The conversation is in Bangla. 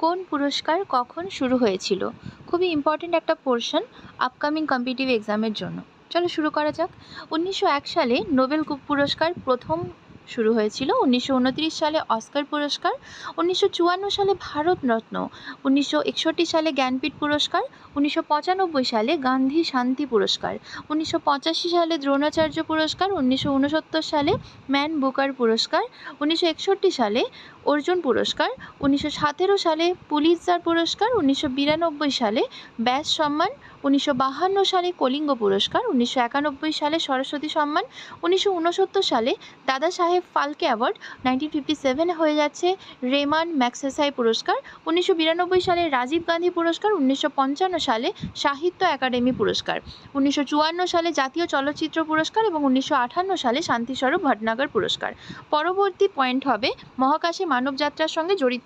কোন পুরস্কার কখন শুরু হয়েছিল? খুবই ইম্পর্ট্যান্ট একটা পোর্শন আপকামিং কম্পিটিভ এক্সামের জন্য। চলো শুরু করা যাক। উনিশশো এক সালে নোবেল পুরস্কার প্রথম শুরু হয়েছিল উনিশশো উনত্রিশ সালে অস্কার পুরস্কার, উনিশশো চুয়ান্ন সালে ভারতরত্ন, উনিশশো একষট্টি সালে জ্ঞানপীঠ পুরস্কার, উনিশশো পঁচানব্বই সালে গান্ধী শান্তি পুরস্কার, উনিশশো পঁচাশি সালে দ্রোণাচার্য পুরস্কার, উনিশশো উনসত্তর সালে ম্যান বুকার পুরস্কার, উনিশশো একষট্টি সালে অর্জুন পুরস্কার, উনিশশো সতেরো সালে পুলিৎজার পুরস্কার, উনিশশো বিরানব্বই সালে ব্যাস সম্মান, উনিশশো সালে কলিঙ্গ পুরস্কার, উনিশশো একানব্বই সালে সরস্বতী সম্মান, উনিশশো উনসত্তর সালে দাদা সাহেব ফালকে অ্যাওয়ার্ড। নাইনটিন ফিফটি সেভেনে হয়ে যাচ্ছে রেমান ম্যাক্সেসাই পুরস্কার। উনিশশো বিরানব্বই সালে রাজীব গান্ধী পুরস্কার, উনিশশো পঞ্চান্ন সালে সাহিত্য একাডেমি পুরস্কার, উনিশশো চুয়ান্ন সালে জাতীয় চলচ্চিত্র পুরস্কার এবং উনিশশো আটান্ন সালে শান্তিস্বরূপ ভটনাগর পুরস্কার। পরবর্তী পয়েন্ট হবে মহাকাশে মানবযাত্রার সঙ্গে জড়িত